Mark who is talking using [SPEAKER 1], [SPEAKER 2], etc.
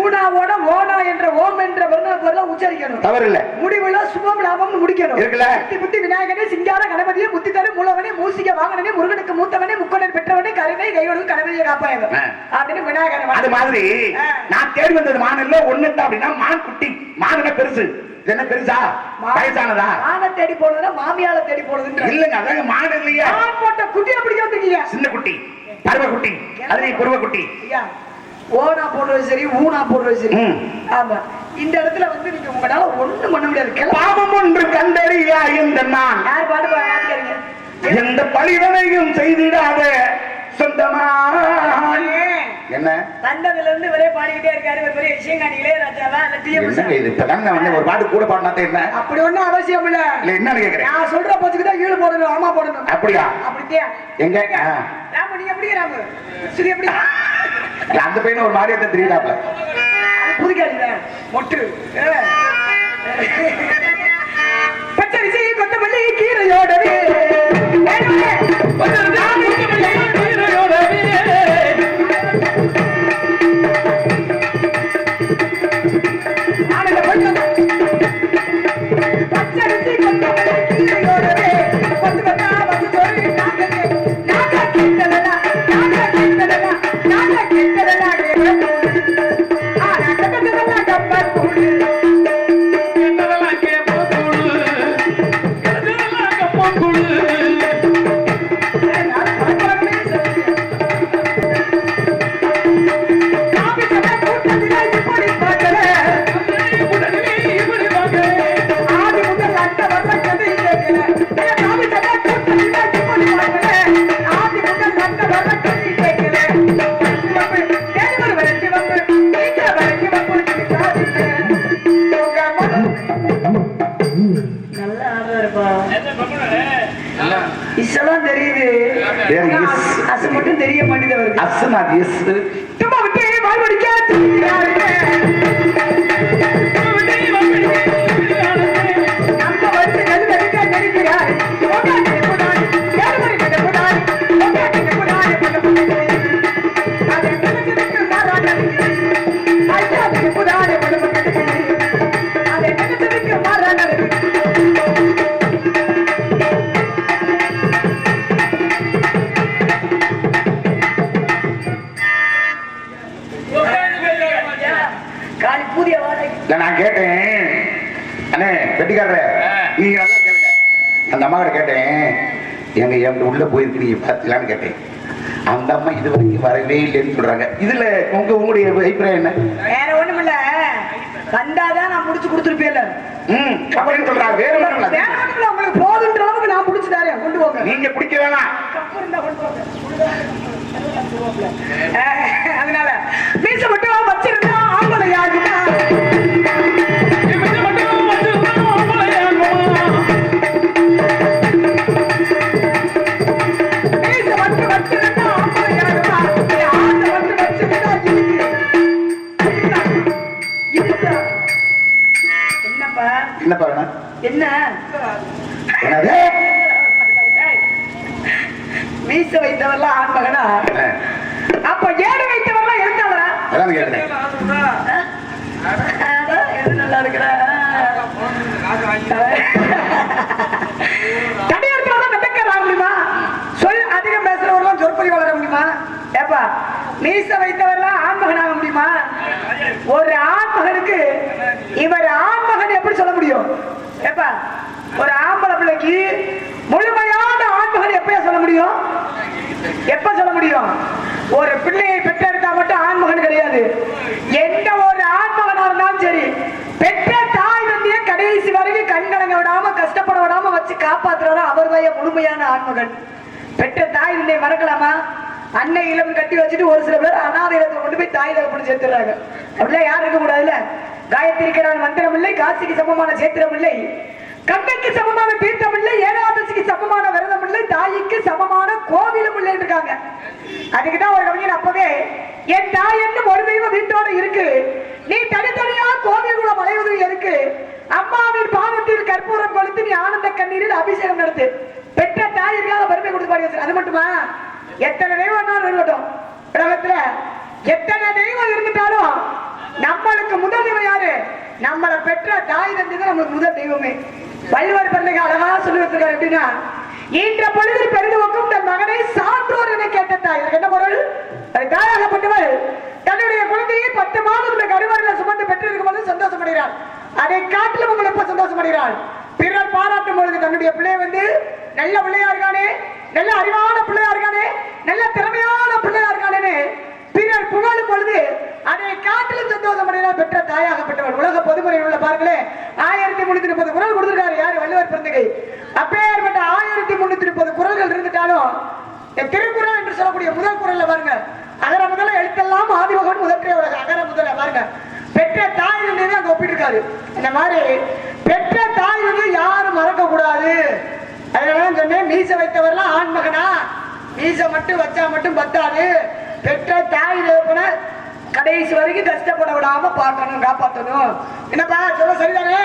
[SPEAKER 1] ஊனாவோட ஓனா என்ற ஓம் என்ற உச்சரிக்கணும்.
[SPEAKER 2] தவறு இல்ல
[SPEAKER 1] முடிவுல சுபம் லாபம்னு முடிக்கணும்.
[SPEAKER 2] இருக்குல்ல?
[SPEAKER 1] புத்தி புத்தி விநாயகனே சிங்கார கணபதியே புத்தி தரு மூலவனே மூசிக வாகனனே முருகனுக்கு மூத்தவனே முக்கணன் பெற்றவனே கருணை கையோடு கணபதியை காப்பாயவர். அப்படின்னு விநாயகனை
[SPEAKER 2] அது மாதிரி. நான் தேடி வந்தது மான் இல்ல ஒண்ணு தான் அப்படின்னா மான் குட்டி. மான் பெருசு? என்ன பெருசா? வயசானதா?
[SPEAKER 1] மான தேடி போனதுன்னா மாமியால தேடி போனதுன்ற.
[SPEAKER 2] இல்லங்க அதாங்க மான் இல்லையா.
[SPEAKER 1] போட்ட குட்டியை பிடிக்க வந்திருக்கீங்க.
[SPEAKER 2] சின்ன குட்டி பருவ குட்டி அதுலயும் பருவ குட்டி
[SPEAKER 1] ஓனா போடுறது சரி ஊனா போடுறது சரி. ஆமா. இந்த இடத்துல வந்து நீங்க உங்களால ஒண்ணும் பண்ண முடியாது.
[SPEAKER 2] பாவம் ஒன்று கண்டறியா இந்த நான்.
[SPEAKER 1] யார் பாடு வாசிக்கிறீங்க
[SPEAKER 2] எந்த பழிவனையும் செய்திடாத சொந்தமான் என்ன?
[SPEAKER 1] வந்ததுல இருந்து பாடிக்கிட்டே இருக்காரு. ஒரு பெரிய விஷயங்காணி இளையராஜாவா? இல்ல டிஎம்
[SPEAKER 2] இது? இப்பதான் நான் வந்து ஒரு பாட்டு கூட பாடினாத்தே என்ன
[SPEAKER 1] அப்படி ஒண்ணும் அவசியம் இல்ல.
[SPEAKER 2] இல்ல என்னன்னு கேக்குறேன்.
[SPEAKER 1] நான் சொல்ற பச்சுக்கு தான் ஈடு போடணும் ஆமா போடணும்.
[SPEAKER 2] அப்படியா?
[SPEAKER 1] அப்படித்தியா
[SPEAKER 2] எங்க.
[SPEAKER 1] ராமு நீ எப்படி ராமு? சரி எப்படி?
[SPEAKER 2] அந்த பையன் ஒரு மாதிரியா தான் தெரியலாப்ல
[SPEAKER 1] புதுக்காடில மொட்டு. பச்சரிசி கொத்தமல்லி கீரையோடவே. இசெல்லாம் தெரியுது. அசு மட்டும் தெரிய மாட்டேங்குது அவருக்கு.
[SPEAKER 2] அசனா எஸ்
[SPEAKER 1] விட்டு வாழ்வடிக்க
[SPEAKER 2] அண்ணே வெட்டிக்காரரே நீங்க நல்லா கேளுங்க அந்த அம்மா கிட்ட கேட்டேன் எங்க என் உள்ள போயிருக்கு நீங்க பாத்தீங்களான்னு கேட்டேன் அந்த அம்மா இது வரைக்கும் வரவே இல்லைன்னு சொல்றாங்க இதுல உங்க உங்களுடைய அபிப்பிராயம் என்ன
[SPEAKER 1] வேற ஒண்ணும் இல்ல வந்தாதான் நான் முடிச்சு கொடுத்துருப்பேன்ல
[SPEAKER 2] ம் அப்படின்னு சொல்றாங்க வேற ஒண்ணும் இல்ல.
[SPEAKER 1] வேற ஒண்ணும் இல்ல உங்களுக்கு போதுன்ற அளவுக்கு நான் முடிச்சு தரேன் கொண்டு போங்க
[SPEAKER 2] நீங்க பிடிக்க வேணாம்
[SPEAKER 1] அதனால
[SPEAKER 2] என்னது?
[SPEAKER 1] மீச அப்ப ஏடு
[SPEAKER 2] அதான் கேட்டேன்.
[SPEAKER 1] நல்லா இருக்கிற? நடக்க முடியுமா? சொல் அதிகம் பேசுறவர்லாம் சொற்பொழி வளர முடியுமா? ஏப்பா மீச வைத்தவர்லாம் ஆண்மகனாக முடியுமா? ஒரு ஆண்மகனுக்கு இவர் ஆண்மகன் எப்படி சொல்ல முடியும்? ஏப்பா ஒரு ஆம்பளை பிள்ளைக்கு முழுமையான ஆண்மகன் எப்பயா சொல்ல முடியும்? எப்ப சொல்ல முடியும்? ஒரு பிள்ளையை பெற்றெடுத்தா மட்டும் ஆண்மகன் கிடையாது. எந்த ஒரு ஆண்மகனா இருந்தாலும் சரி பெற்ற தாய் வந்து கடைசி வரைக்கும் கண்கலங்க விடாம கஷ்டப்பட விடாம வச்சு காப்பாத்துறாரோ அவர் தான் முழுமையான ஆண்மகன். பெற்ற தாய் தந்தை மறக்கலாமா? அன்னை இளம் கட்டி வச்சுட்டு ஒரு சில பேர் அனாதை இடத்துல கொண்டு போய் தாய் தகப்பன்னு சேர்த்துறாங்க அப்படிலாம் யாரும் இருக்க கூடாதுல்ல காயத்திரிக்கிறான் மந்திரம் இல்லை காசிக்கு சமமான சேத்திரம் இல்லை கண்ணுக்கு சமமான பீட்டம் இல்லை ஏகாதசிக்கு சமமான விரதம் இல்லை தாய்க்கு சமமான கோவிலும் இல்லை இருக்காங்க அதுக்குதான் ஒரு கவிஞன் அப்பவே என் தாய் என்னும் ஒரு தெய்வம் வீட்டோட இருக்கு. நீ தனித்தனியா கோவிலுக்குள்ள வளைவது இருக்கு அம்மாவின் பாதத்தில் கற்பூரம் கொளுத்து நீ ஆனந்த கண்ணீரில் அபிஷேகம் நடத்து. பெற்ற தாயிற்காக இருக்காத பெருமை கொடுத்து பாடி அது மட்டுமா? எத்தனை தெய்வம் இருக்கட்டும். உலகத்துல எத்தனை தெய்வம் இருந்துட்டாலும் நம்மளுக்கு முதல் தெய்வம் யாரு? நம்மளை பெற்ற தாய் தந்தை தான் நம்மளுக்கு முதல் தெய்வமே. வள்ளுவர் பிள்ளைங்க அழகா சொல்லி எப்படின்னா இன்ற பொழுதில் பெரிதுவக்கும் தன் மகனை சான்றோர் என கேட்ட தாய். என்ன பொருள்? அது தன்னுடைய குழந்தையை பத்து மாதம் இந்த கருவறையில சுமந்து பெற்றிருக்கும் போது சந்தோஷப்படுகிறார் அதை காட்டிலும் உங்களை எப்ப சந்தோஷப்படுகிறாள் பிறர் பாராட்டும் பொழுது தன்னுடைய பிள்ளை வந்து நல்ல பிள்ளையா இருக்கானே நல்ல அறிவான பிள்ளையா இருக்கானே நல்ல திறமையான பிள்ளையா இருக்கானே பிறர் புகழும் பொழுது அதை காட்டிலும் சந்தோஷம் அடைகிறார் பெற்ற தாயாக சொல்லக்கூடிய முதல் குரல்ல பாருங்க. அகர முதல எழுத்தெல்லாம் ஆதிமகன் முதற்றே உலக அகர முதல பாருங்க. பெற்ற தாய் இருந்தது அங்க ஒப்பிட்டிருக்காரு. இந்த மாதிரி பெற்ற தாய் வந்து யாரும் மறக்க கூடாது அதனால சொன்னேன் மீச வைத்தவர்லாம் ஆண் மகனா? மீச மட்டும் வச்சா மட்டும் பத்தாது. பெற்ற தாய் போன கடைசி வரைக்கும் கஷ்டப்பட விடாம பார்க்கணும் காப்பாற்றணும். என்னப்பா சொல்ல சரிதானே?